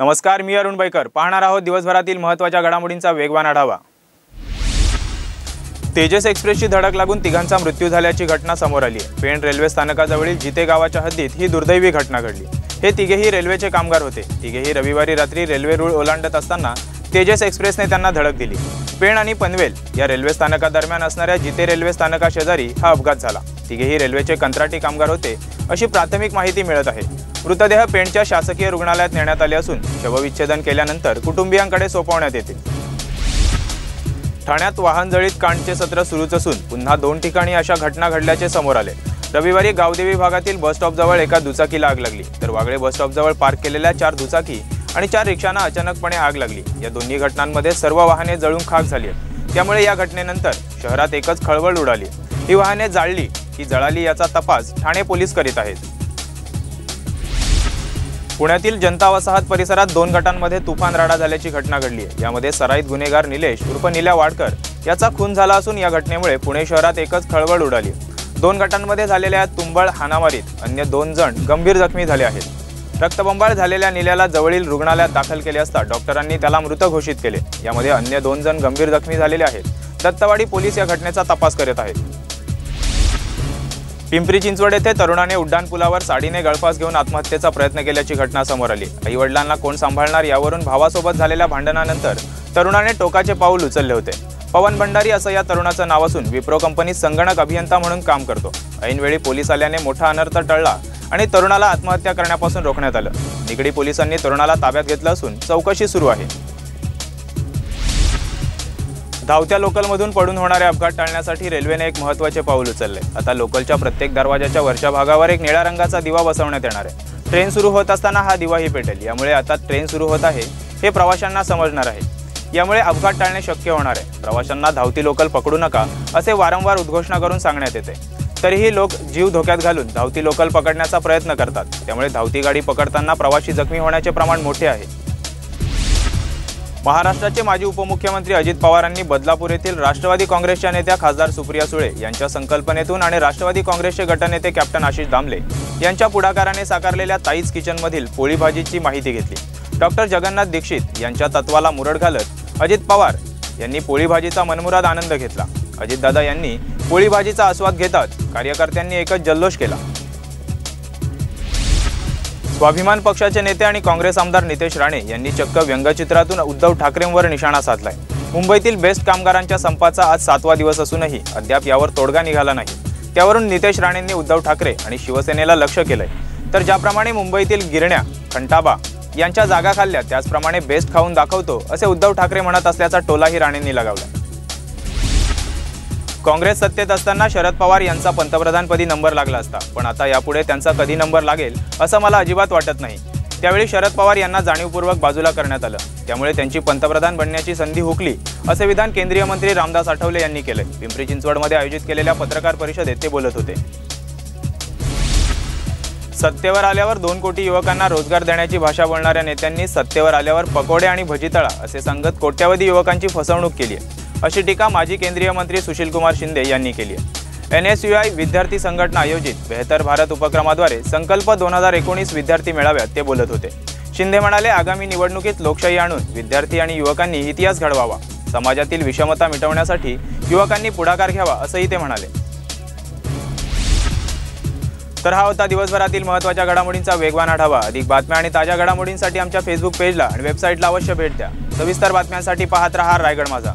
नमस्कार मी अरुण बैकर. पाहणार आहोत दिवसभरातील महत्त्वाच्या घडामोडींचा वेगवान आढावा. तेजस एक्सप्रेसची धडक लागून तिघांचा मृत्यू झाल्याची घटना समोर आली आहे. पेण रेल्वे स्थानकाजवळील जिते गावाच्या हद्दीत ही दुर्दैवी घटना घडली. हे तिघेही रेल्वेचे कामगार होते. तिघेही रविवारी रात्री रेल्वे रूळ ओलांडत असताना तेजस एक्सप्रेसने त्यांना धडक दिली. पेण आणि पनवेल या रेल्वे स्थानकादरम्यान असणाऱ्या जिते रेल्वे स्थानकाशेजारी हा अपघात झाला. तिघेही रेल्वेचे कंत्राटी कामगार होते अशी प्राथमिक माहिती मिळत आहे. मृतदेह पेणच्या शासकीय रुग्णालयात नेण्यात आले असून शवविच्छेदन केल्यानंतर कुटुंबियांकडे सोपवण्यात येतील ठाण्यात वाहनजळीत कांडचे सत्र सुरूच असून पुन्हा दोन ठिकाणी अशा घटना घडल्याचे समोर आले. रविवारी गावदेवी भागातील बसस्टॉपजवळ एका दुचाकीला आग लागली. तर वागळे बस स्टॉपजवळ पार्क केलेल्या चार दुचाकी आणि चार रिक्षांना अचानकपणे आग लागली. या दोन्ही घटनांमध्ये सर्व वाहने जळून खाक झाली त्यामुळे या घटनेनंतर शहरात एकच खळबळ उडाली. ही वाहने जाळली की जळाली याचा तपास ठाणे पोलीस करीत आहेत. पुण्यातील जनता वसाहत परिसरात दोन गटांमध्ये तुफान राडा झाल्याची घटना घडली आहे. यामध्ये सराईत गुन्हेगार निलेश उर्फ निल्या वाडकर याचा खून झाला असून या घटनेमुळे पुणे शहरात एकच खळबळ उडाली दोन गटांमध्ये झालेल्या तुंबळ हाणामारीत अन्य दोन जण गंभीर जखमी झाले आहेत. रक्तबंबाळ झालेल्या निल्याला जवळील रुग्णालयात दाखल केले असता डॉक्टरांनी त्याला मृत घोषित केले. यामध्ये अन्य दोन जण गंभीर जखमी झालेले आहेत. दत्तवाडी पोलीस या घटनेचा तपास करत आहेत. पिंपरी चिंचवड येथे तरुणाने उड्डाणपुलावर साडीने गळफास घेऊन आत्महत्येचा प्रयत्न केल्याची घटना समोर आली. आई वडिलांना कोण सांभाळणार यावरून भावासोबत झालेल्या भांडणानंतर तरुणाने टोकाचे पाऊल उचलले होते. पवन भंडारी असं या तरुणाचं नाव असून विप्रो कंपनीत संगणक अभियंता म्हणून काम करतो. ऐनवेळी पोलीस आल्याने मोठा अनर्थ टळला आणि तरुणाला आत्महत्या करण्यापासून रोखण्यात आलं. निगडी पोलिसांनी तरुणाला ताब्यात घेतलं असून चौकशी सुरू आहे. धावत्या लोकलमधून पडून होणारे अपघात टाळण्यासाठी रेल्वेने एक महत्त्वाचे पाऊल उचलले. आता लोकलच्या प्रत्येक दरवाजाच्या वरच्या भागावर एक निळ्या रंगाचा दिवा बसवण्यात येणार आहे. ट्रेन सुरू होत असताना हा दिवाही पेटेल. यामुळे आता ट्रेन सुरू होत आहे हे प्रवाशांना समजणार आहे. यामुळे अपघात टाळणे शक्य होणार आहे. प्रवाशांना धावती लोकल पकडू नका असे वारंवार उद्घोषणा करून सांगण्यात येते. तरीही लोक जीव धोक्यात घालून धावती लोकल पकडण्याचा प्रयत्न करतात. त्यामुळे धावती गाडी पकडताना प्रवाशी जखमी होण्याचे प्रमाण मोठे आहे. महाराष्ट्राचे माजी उपमुख्यमंत्री अजित पवारांनी बदलापूर येथील राष्ट्रवादी काँग्रेसच्या नेत्या खासदार सुप्रिया सुळे यांच्या संकल्पनेतून आणि राष्ट्रवादी काँग्रेसचे गटनेते कॅप्टन आशिष दामले यांच्या पुढाकाराने साकारलेल्या ताईज किचनमधील पोळी भाजीची माहिती घेतली. डॉक्टर जगन्नाथ दीक्षित यांच्या तत्वाला मुरड घालत अजित पवार यांनी पोळी भाजीचा मनमुराद आनंद घेतला. अजितदादा यांनी पोळी भाजीचा आस्वाद घेतात कार्यकर्त्यांनी एकच जल्लोष केला. स्वाभिमान पक्षाचे नेते आणि काँग्रेस आमदार नितेश राणे यांनी चक्क व्यंगचित्रातून उद्धव ठाकरेंवर निशाणा साधलाय. मुंबईतील बेस्ट कामगारांच्या संपाचा आज सातवा दिवस असूनही अद्याप यावर तोडगा निघाला नाही. त्यावरून नितेश राणेंनी उद्धव ठाकरे आणि शिवसेनेला लक्ष केलंय. तर ज्याप्रमाणे मुंबईतील गिरण्या खंटाबा यांच्या जागा खाल्ल्या त्याचप्रमाणे बेस्ट खाऊन दाखवतो असे उद्धव ठाकरे म्हणत असल्याचा टोलाही राणेंनी लगावला काँग्रेस सत्तेत असताना शरद पवार यांचा पंतप्रधानपदी नंबर लागला असता. पण आता यापुढे त्यांचा कधी नंबर लागेल असं मला अजिबात वाटत नाही. त्यावेळी शरद पवार यांना जाणीवपूर्वक बाजूला करण्यात आलं. त्यामुळे त्यांची पंतप्रधान बनण्याची संधी हुकली असे विधान केंद्रीय मंत्री रामदास आठवले यांनी केले. पिंपरी चिंचवडमध्ये आयोजित केलेल्या पत्रकार परिषदेत ते बोलत होते. सत्तेवर आल्यावर दोन कोटी युवकांना रोजगार देण्याची भाषा बोलणाऱ्या नेत्यांनी सत्तेवर आल्यावर पकोडे आणि भजीतळा असे सांगत कोट्यवधी युवकांची फसवणूक केली आहे. अशी टीका माजी केंद्रीय मंत्री सुशीलकुमार शिंदे यांनी केली आहे. एन एस यू आय विद्यार्थी संघटना आयोजित बेहतर भारत उपक्रमाद्वारे संकल्प दोन हजार एकोणीस विद्यार्थी मेळाव्यात ते बोलत होते. शिंदे म्हणाले आगामी निवडणुकीत लोकशाही आणून विद्यार्थी आणि युवकांनी इतिहास घडवावा. समाजातील विषमता मिटवण्यासाठी युवकांनी पुढाकार घ्यावा असंही ते म्हणाले. तर हा होता दिवसभरातील महत्त्वाच्या घडामोडींचा वेगवान आढावा. अधिक बातम्या आणि ताज्या घडामोडींसाठी आमच्या फेसबुक पेजला आणि वेबसाईटला अवश्य भेट द्या. सविस्तर बातम्यांसाठी पाहत रहा रायगड माझा.